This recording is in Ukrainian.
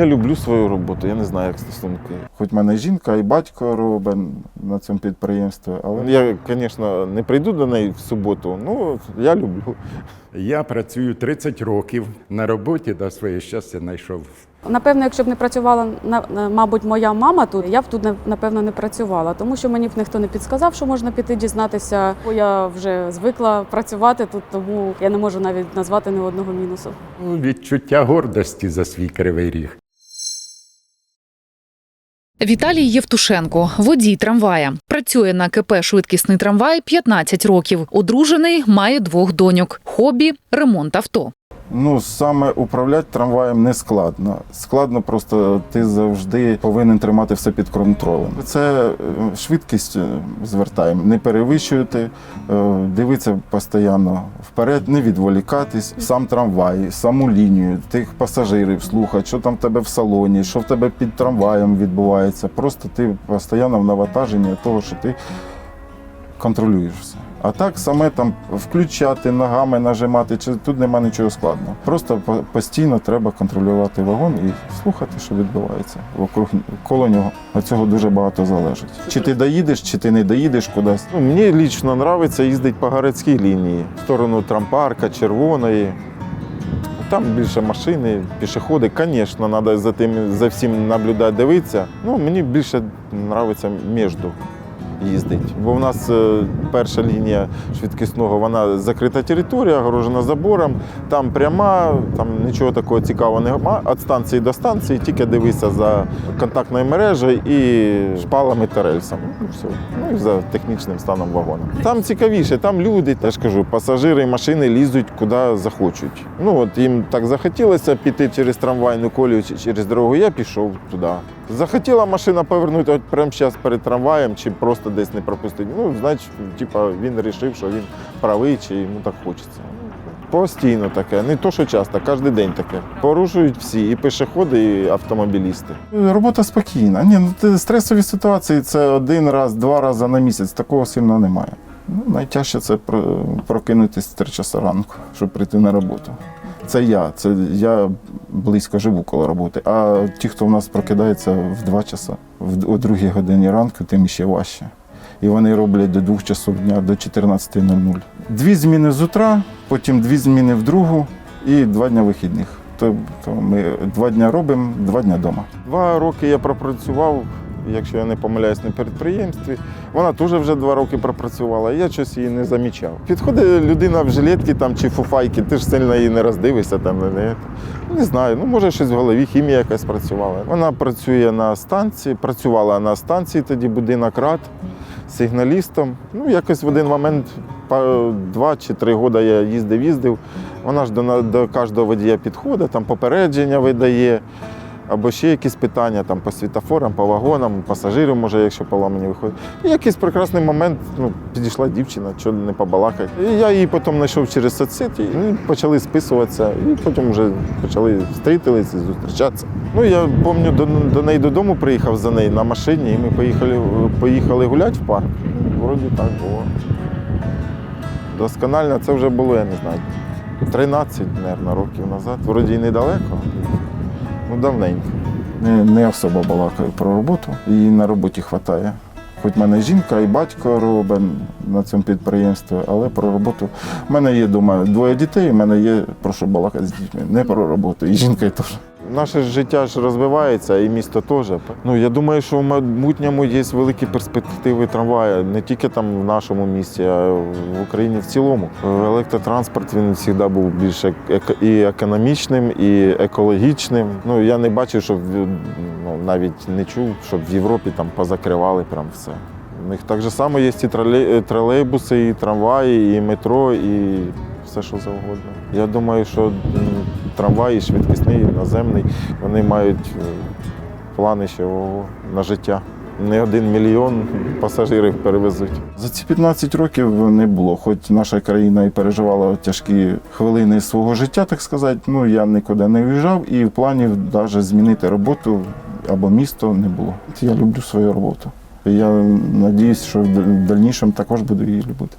Я люблю свою роботу, я не знаю, як стосунки. Хоч в мене жінка і батько робить на цьому підприємстві, але Я, звісно, не прийду до неї в суботу, ну я люблю. Я працюю 30 років на роботі, до своє щастя знайшов. Напевно, якщо б не працювала мабуть, моя мама тут, я б тут не- напевно не працювала, тому що мені б ніхто не підсказав, що можна піти дізнатися. Бо я вже звикла працювати тут, тому я не можу навіть назвати ні одного мінусу. Ну, Відчуття гордості за свій кривий ріг. Віталій Євтушенко, водій трамвая. Працює на КП Швидкісний трамвай 15 років. Одружений, має двох доньок. Хобі ремонт авто. Ну саме управляти трамваєм не складно. Складно просто ти завжди повинен тримати все під контролем. Це е, швидкість е, звертаємо, не перевищувати, е, дивитися постійно вперед, не відволікатись. Сам трамвай, саму лінію, тих пасажирів слухати, що там в тебе в салоні, що в тебе під трамваєм відбувається. Просто ти постійно в навантаженні того, що ти контролюєш все. А так саме там включати ногами, нажимати, чи тут нема нічого складного. Просто постійно треба контролювати вагон і слухати, що відбувається вокруг коло нього. Від цього дуже багато залежить. Чи ти доїдеш, чи ти не доїдеш кудись. Ну, мені лічно подобається їздити по городській лінії, в сторону трампарка, червоної. Там більше машини, пішоходи. Звісно, треба за тим за всім наблюдати, дивитися. Ну, мені більше подобається між їздити. Бо в нас е, перша лінія швидкісного, вона закрита територія, огорожена забором. Там пряма, там нічого такого цікавого немає. Від станції до станції тільки дивися за контактною мережею і шпалами та рельсами. Ну, все. Ну і за технічним станом вагона. Там цікавіше, там люди, я кажу, пасажири і машини лізуть куди захочуть. Ну от їм так захотілося піти через трамвайну колію через дорогу, я пішов туди. Захотіла машина повернути от прямо зараз перед трамваєм, чи просто десь не пропустити. Ну, значить, типа, він вирішив, що він правий, чи йому так хочеться. Постійно таке, не то, що часто, кожен день таке. Порушують всі, і пішоходи, і автомобілісти. Робота спокійна. Ні, ну стресові ситуації це один раз, два рази на місяць. Такого сильно немає. Ну, найтяжче це про- прокинутись в 3 часа ранку, щоб прийти на роботу. Це я. Це я близько живу коло роботи. А ті, хто в нас прокидається в 2 часа, о 2 годині ранку, тим ще важче. І вони роблять до 2 часов дня, до 14.00. Дві зміни з утра, потім дві зміни в другу і два дні вихідних. Тобто ми два дні робимо, два дні вдома. Два роки я пропрацював, якщо я не помиляюсь, на підприємстві. Вона теж вже два роки пропрацювала, я щось її не замічав. Підходить людина в жилетці там, чи фуфайки, ти ж сильно її не роздивишся, там, не, не, не знаю, ну може щось в голові, хімія якась працювала. Вона працює на станції, працювала на станції, тоді будинок рад, сигналістом. Ну, якось в один момент, два чи три роки я їздив, їздив. Вона ж до, до кожного водія підходить, там попередження видає. Або ще якісь питання там, по світофорам, по вагонам, пасажирів, може, якщо поламані виходять. І якийсь прекрасний момент ну, підійшла дівчина, що не побалакати. І я її потім знайшов через соцсеті, і почали списуватися, і потім вже почали зустрітися, зустрічатися. Ну, я пам'ятаю, до, до неї додому приїхав за нею на машині, і ми поїхали, поїхали гуляти в парк. Вроді так було. Досконально це вже було, я не знаю, 13, мабуть, років назад. Вроді і недалеко. Ну, давненько. Не, не особо балакаю про роботу, її на роботі вистачає. Хоч в мене жінка і батько робить на цьому підприємстві, але про роботу. У мене є вдома двоє дітей, у мене є про що балакати з дітьми. Не про роботу, і жінка теж. Наше життя ж розвивається, і місто теж. Ну, я думаю, що в майбутньому є великі перспективи трамваю, не тільки там в нашому місті, а в Україні в цілому. Електротранспорт він завжди був більш і економічним, і екологічним. Ну, я не бачив, щоб ну, навіть не чув, щоб в Європі там позакривали прям все. У них так же само є і тролей- тролейбуси, і трамваї, і метро, і все, що завгодно. Я думаю, що трамваї швидкісний, наземний, вони мають плани ще на життя. Не один мільйон пасажирів перевезуть. За ці 15 років не було, хоч наша країна і переживала тяжкі хвилини свого життя, так сказати. Ну я нікуди не виїжджав і планів навіть змінити роботу або місто не було. Я люблю свою роботу. Я сподіваюся, що в дальнішому також буду її любити.